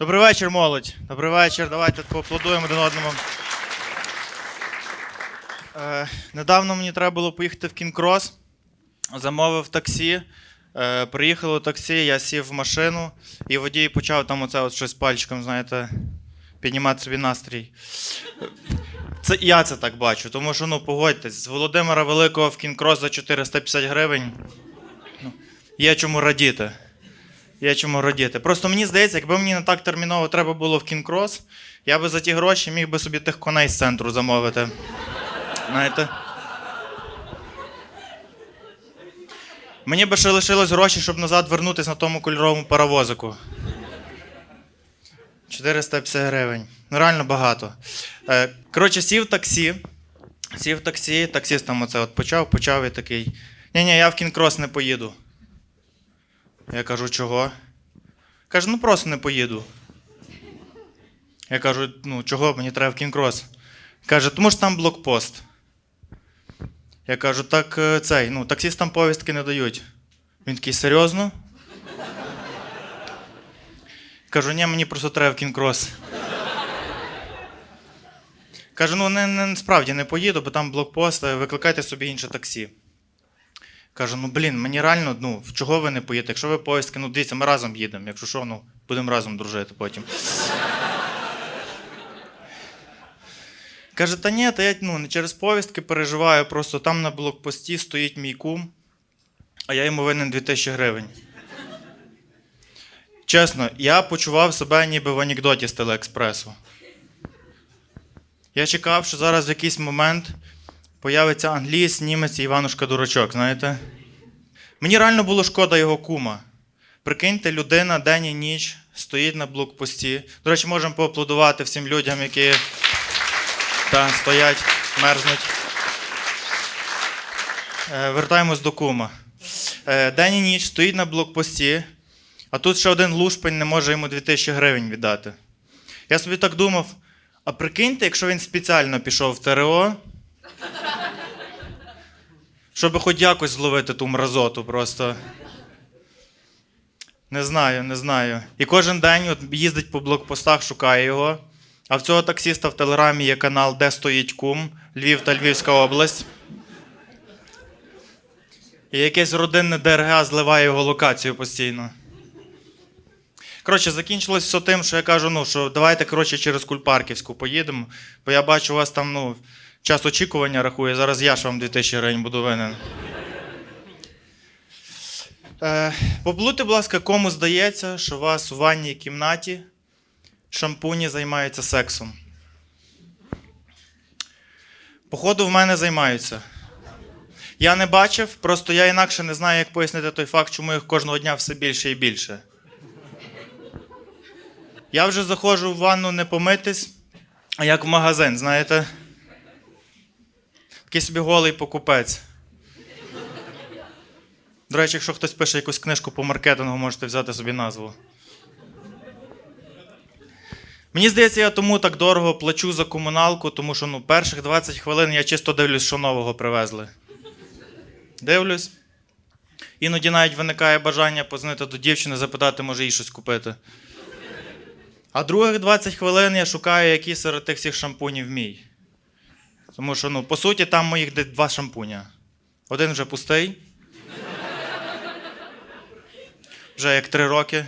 Добрий вечір, молодь. Добрий вечір. Давайте поаплодуємо один одному. Е, недавно мені треба було поїхати в кінкрос. Замовив таксі. Е, приїхало таксі, я сів в машину, і водій почав там оце от щось пальчиком, знаєте, піднімати собі настрій. Це я це так бачу, тому що ну погодьтесь, з Володимира Великого в кінкрос за 450 гривень. Ну, є чому радіти. Є чому радіти. Просто мені здається, якби мені не так терміново треба було в кінкрос, я би за ті гроші міг би собі тих коней з центру замовити. Знаєте? Мені би ще лишилось гроші, щоб назад вернутися на тому кольоровому паровозику. 450 гривень. Ну, реально багато. Е, коротше, сів таксі. Сів таксі, таксіст там оце от почав, почав і такий. Ні-ні, я в кінкрос не поїду. Я кажу, чого? Каже, ну просто не поїду. Я кажу, ну чого мені треба в кінкрос? Каже, тому що там блокпост. Я кажу, так е, цей, ну, таксістам повістки не дають. Він такий, серйозно? Кажу, ні, мені просто треба в кінкрос. Кажу, ну не, не, справді не поїду, бо там блокпост, е, викликайте собі інше таксі. Кажу, ну блін, мені реально, ну, чого ви не поїдете? Якщо ви повістки, ну дивіться, ми разом їдемо. Якщо що, ну, будемо разом дружити потім. Каже, та ні, та я ну, не через повістки переживаю, просто там на блокпості стоїть мій кум, а я йому винен 2000 гривень. Чесно, я почував себе ніби в анекдоті з Телеекспресу. Я чекав, що зараз в якийсь момент появиться англієць, німець і Іванушка Дурачок, знаєте? Мені реально було шкода його кума. Прикиньте, людина день і ніч стоїть на блокпості. До речі, можемо поаплодувати всім людям, які та, стоять, мерзнуть. Е, вертаємось до кума. Е, день і ніч стоїть на блокпості, а тут ще один лушпень не може йому 2000 гривень віддати. Я собі так думав: а прикиньте, якщо він спеціально пішов в ТРО, щоб хоч якось зловити ту мразоту просто. Не знаю, не знаю. І кожен день от їздить по блокпостах, шукає його. А в цього таксіста в телеграмі є канал Де стоїть кум, Львів та Львівська область. І якесь родинне ДРГ зливає його локацію постійно. Коротше, закінчилось все тим, що я кажу, ну, що давайте коротше, через Кульпарківську поїдемо, бо я бачу, у вас там ну, час очікування рахує, зараз я ж вам 2000 гривень буду винен. Е, поплути, будь ласка, кому здається, що у вас у ванній кімнаті шампуні займаються сексом. Походу, в мене займаються. Я не бачив, просто я інакше не знаю, як пояснити той факт, чому їх кожного дня все більше і більше. Я вже заходжу в ванну не помитись, а як в магазин, знаєте? Такий собі голий покупець. До речі, якщо хтось пише якусь книжку по маркетингу, можете взяти собі назву. Мені здається, я тому так дорого плачу за комуналку, тому що ну, перших 20 хвилин я чисто дивлюсь, що нового привезли. Дивлюсь. Іноді навіть виникає бажання позвонити до дівчини, запитати, може їй щось купити. А других 20 хвилин я шукаю, які серед тих всіх шампунів мій. Тому що, ну, по суті, там моїх два шампуня. Один вже пустий. Вже як три роки.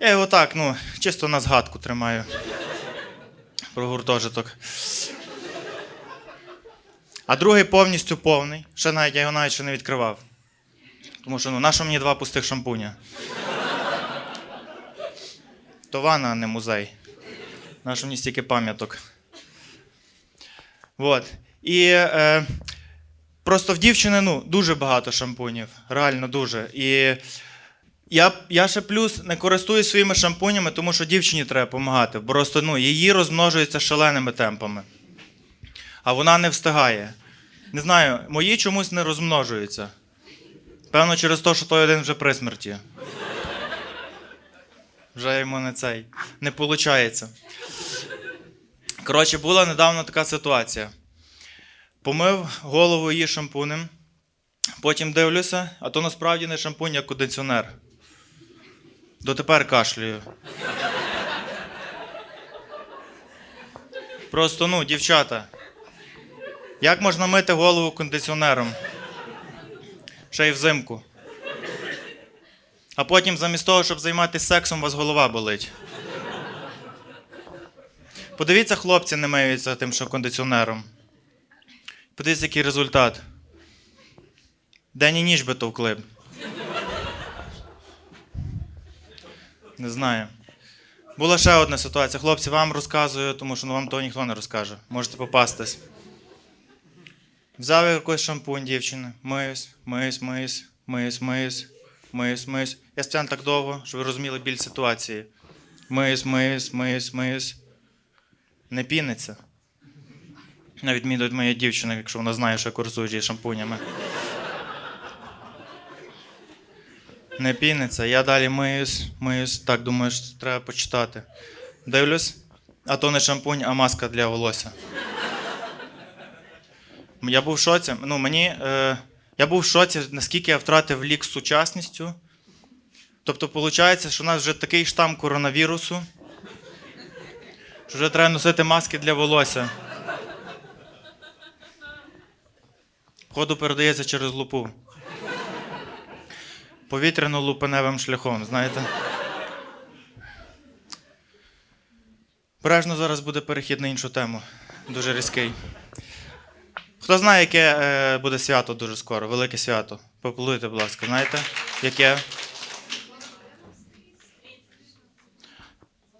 Я його так, ну, чисто на згадку тримаю. Про гуртожиток. А другий повністю повний. Ще навіть я його навіть ще не відкривав. Тому що ну, нащо мені два пустих шампуня? То ванна, а не музей. Нащо мені стільки пам'яток. Вот. І е, просто в дівчини ну, дуже багато шампунів. Реально дуже. І я, я ще плюс не користуюсь своїми шампунями, тому що дівчині треба допомагати. Просто ну, її розмножується шаленими темпами. А вона не встигає. Не знаю, мої чомусь не розмножуються. Певно, через те, що той один вже при смерті. Вже йому не цей. Не виходить. Коротше, була недавно така ситуація. Помив голову її шампунем, потім дивлюся, а то насправді не шампунь, а кондиціонер. Дотепер кашлюю. Просто, ну, дівчата. Як можна мити голову кондиціонером? Ще й взимку. А потім, замість того, щоб займатися сексом, у вас голова болить. Подивіться, хлопці не миються тим, що кондиціонером. Подивіться, який результат. День і ніч би товкли. Не знаю. Була ще одна ситуація. Хлопці, вам розказую, тому що ну, вам того ніхто не розкаже. Можете попастись. Взяв я якийсь шампунь дівчини. Миюсь, миюсь, миюсь, миюсь, миюсь, миюсь, миюсь. Я спеціально так довго, щоб ви розуміли біль ситуації. Миюсь, миюсь, миюсь, миюсь. Не піниться. На відміну від моєї дівчини, якщо вона знає, що я користуюсь її шампунями. Не піниться. Я далі миюсь, миюсь. Так, думаю, що треба почитати. Дивлюсь, а то не шампунь, а маска для волосся. Я був в шоці. Ну, мені, е, я був в шоці, наскільки я втратив лік з сучасністю. Тобто, виходить, що у нас вже такий штам коронавірусу, що вже треба носити маски для волосся. Ходу передається через лупу. Повітряно-лупеневим шляхом, знаєте. Бережно зараз буде перехід на іншу тему. Дуже різкий. Хто знає, яке е, буде свято дуже скоро, велике свято? Поплуйте, будь ласка, знаєте? Яке?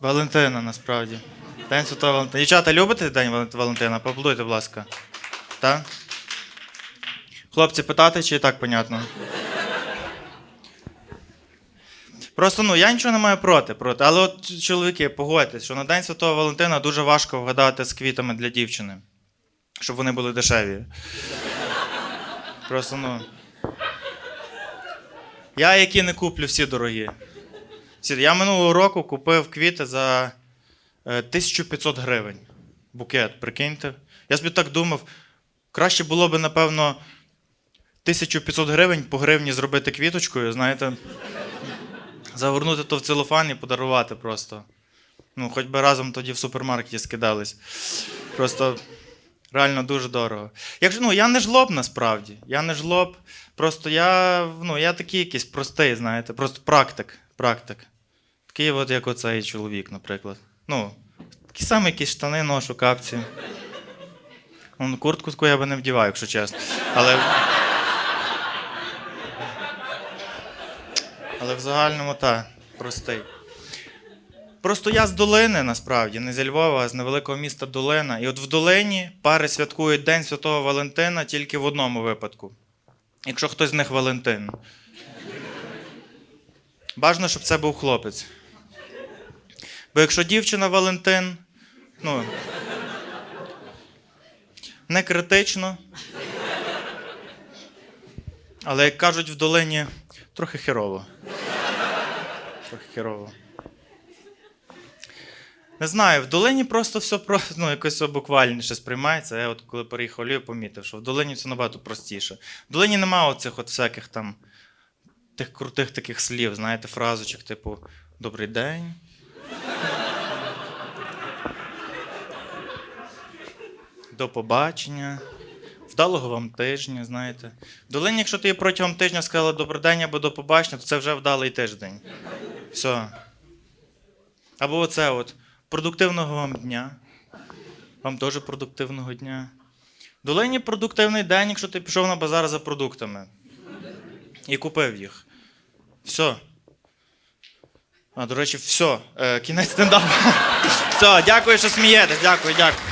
Валентина, насправді. День Святого Валентина. Дівчата, любите День Валентина? Поплуйте, будь ласка. Так? Хлопці, питати, чи і так понятно? Просто ну я нічого не маю проти, проти. Але от чоловіки, погодьтесь, що на День Святого Валентина дуже важко вгадати з квітами для дівчини. Щоб вони були дешеві. Просто ну. Я які не куплю, всі дорогі. Я минулого року купив квіти за 1500 гривень. Букет, прикиньте. Я собі так думав, краще було би, напевно, 1500 гривень по гривні зробити квіточкою, знаєте. Загорнути то в целофан і подарувати просто. Ну, хоч би разом тоді в супермаркеті скидались. Просто реально дуже дорого. Якщо, ну, я не жлоб насправді. Я не жлоб. Просто я, ну, я такий якийсь простий, знаєте, просто практик. практик. Такий от, як оцей чоловік, наприклад. Ну, такі самі якісь штани ношу, капці. Ну, куртку таку я би не вдівав, якщо чесно. Але. Але в загальному так, простий. Просто я з долини, насправді, не зі Львова, а з невеликого міста Долина. І от в долині пари святкують День Святого Валентина тільки в одному випадку. Якщо хтось з них Валентин. Бажано, щоб це був хлопець. Бо якщо дівчина Валентин, ну. Не критично. Але як кажуть в долині, трохи херово. Трохи херово. Не знаю, в долині просто все ну, якось буквальніше сприймається. Я от коли переїхав Львів, помітив, що в долині все набагато простіше. В долині немає оцих от всяких там тих крутих таких слів, знаєте, фразочок, типу Добрий день. До побачення. Вдалого вам тижня, знаєте. Долині, якщо ти протягом тижня сказала добрий день або до побачення, то це вже вдалий тиждень. Все. Або оце от. Продуктивного вам дня. Вам теж продуктивного дня. Долині продуктивний день, якщо ти пішов на базар за продуктами. І купив їх. Все. А, до речі, все. Кінець стендапу. Все, дякую, що смієтесь. Дякую, дякую.